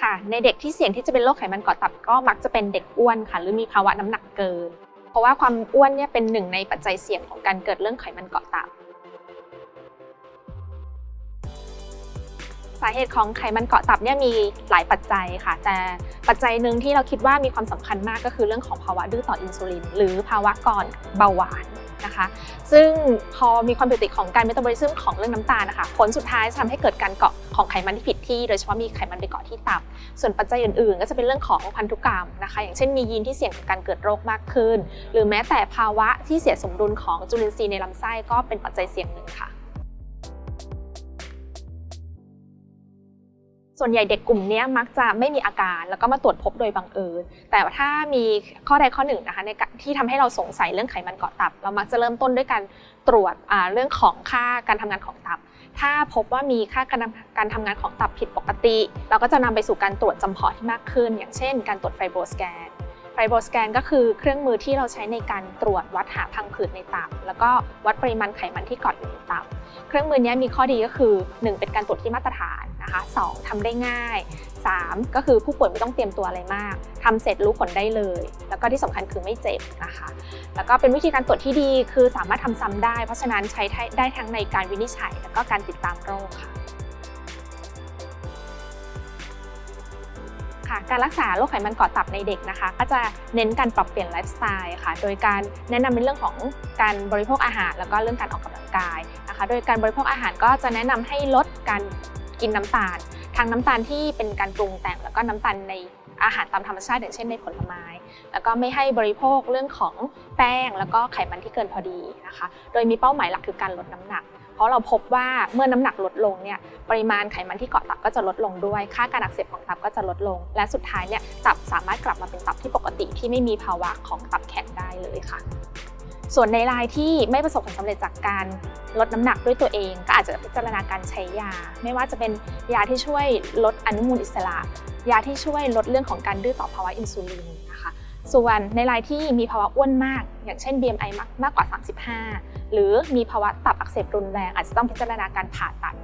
ค่ะ ในเด็กที่เสี่ยงที่จะเป็นโรคไขมันเกาะตับก็มักจะเป็นเด็กอ้วนค่ะ หรือมีภาวะน้ำหนักเกิน เพราะว่าความอ้วนเนี่ยเป็นหนึ่งในปัจจัยเสี่ยงของการเกิดเรื่องไขมันเกาะตับ สาเหตุของไขมันเกาะตับเนี่ยมีหลายปัจจัยค่ะ แต่ปัจจัยหนึ่งที่เราคิดว่ามีความสำคัญมากก็คือเรื่องของภาวะดื้อต่ออินซูลิน หรือภาวะก่อนเบาหวาน นะคะ ซึ่งพอมีความผิดปกติของการเมตาบอลิซึมของเรื่องน้ำตาลนะคะ ผลสุดท้ายจะทำให้เกิดการเกาะของไขมันที่ผิดที่ โดยเฉพาะมีไขมันไปเกาะที่ตับ ส่วนปัจจัยอื่นๆ ก็จะเป็นเรื่องของพันธุกรรมนะคะ อย่างเช่นมียีนที่เสี่ยงต่อการเกิดโรคมากขึ้น หรือแม้แต่ภาวะที่เสียสมดุลของจุลินทรีย์ในลำไส้ก็เป็นปัจจัยเสี่ยงหนึ่งค่ะ ส่วนใหญ่เด็กกลุ่มนี้มักจะไม่มีอาการ แล้วก็มาตรวจพบโดยบังเอิญ แต่ถ้ามีข้อใดข้อหนึ่งนะคะในที่ทำให้เราสงสัยเรื่องไขมันเกาะตับ เรามักจะเริ่มต้นด้วยการตรวจเรื่องของค่าการทำงานของตับ ถ้าพบว่ามีค่าการการทำงานของตับผิดปกติ เราก็จะนำไปสู่การตรวจจำเพาะที่มากขึ้น อย่างเช่น การตรวจไฟโบสแกน โบสแกนก็คือเครื่องมือที่เราใช้ในการตรวจวัดหาพังผืดในตับ แล้วก็วัดปริมาณไขมันที่เกาะอยู่ในตับ เครื่องมือนี้มีข้อดีก็คือ 1 เป็นการตรวจที่มาตรฐานนะคะ2ทำได้ง่าย 3 ก็คือผู้ป่วยไม่ต้องเตรียมตัวอะไรมากทำเสร็จรู้ผลได้เลย แล้วก็ที่สำคัญคือไม่เจ็บนะคะ แล้วก็เป็นวิธีการตรวจที่ดีคือสามารถทำซ้ำได้ เพราะฉะนั้นใช้ได้ทั้งในการวินิจฉัย แล้วก็การติดตามโรคค่ะ ค่ะ การรักษาโรคไขมันเกาะตับในเด็กนะคะ ก็จะเน้นการปรับเปลี่ยนไลฟ์สไตล์ค่ะ โดยการแนะนำในเรื่องของการบริโภคอาหาร แล้วก็เรื่องการออกกำลังกายนะคะ โดยการบริโภคอาหารก็จะแนะนำให้ลดการกินน้ำตาลทั้งน้ำตาลที่เป็นการปรุงแต่ง แล้วก็น้ำตาลในอาหารตามธรรมชาติอย่างเช่นในผลไม้ แล้วก็ไม่ให้บริโภคเรื่องของแป้ง แล้วก็ไขมันที่เกินพอดีนะคะ โดยมีเป้าหมายหลักคือการลดน้ำหนัก ราะเราพบว่าเมื่อน้ำหนักลดลงเนี่ยปริมาณไขมันที่เกาะตับก็จะลดลงด้วย ค่าการอักเสบของตับก็จะลดลง และสุดท้ายเนี่ยตับสามารถกลับมาเป็นตับที่ปกติที่ไม่มีภาวะของตับแข็งได้เลยค่ะ ส่วนในรายที่ไม่ประสบผลสำเร็จจากการลดน้ำหนักด้วยตัวเอง ก็อาจจะพิจารณาการใช้ยา ไม่ว่าจะเป็นยาที่ช่วยลดอนุมูลอิสระ ยาที่ช่วยลดเรื่องของการดื้อต่อภาวะอินซูลินนะคะ ส่วนในรายที่มีภาวะอ้วนมาก อย่างเช่น BMI มากมากกว่า 35 หรือมีภาวะตับอักเสบรุนแรง อาจจะต้องพิจารณาการผ่าตัด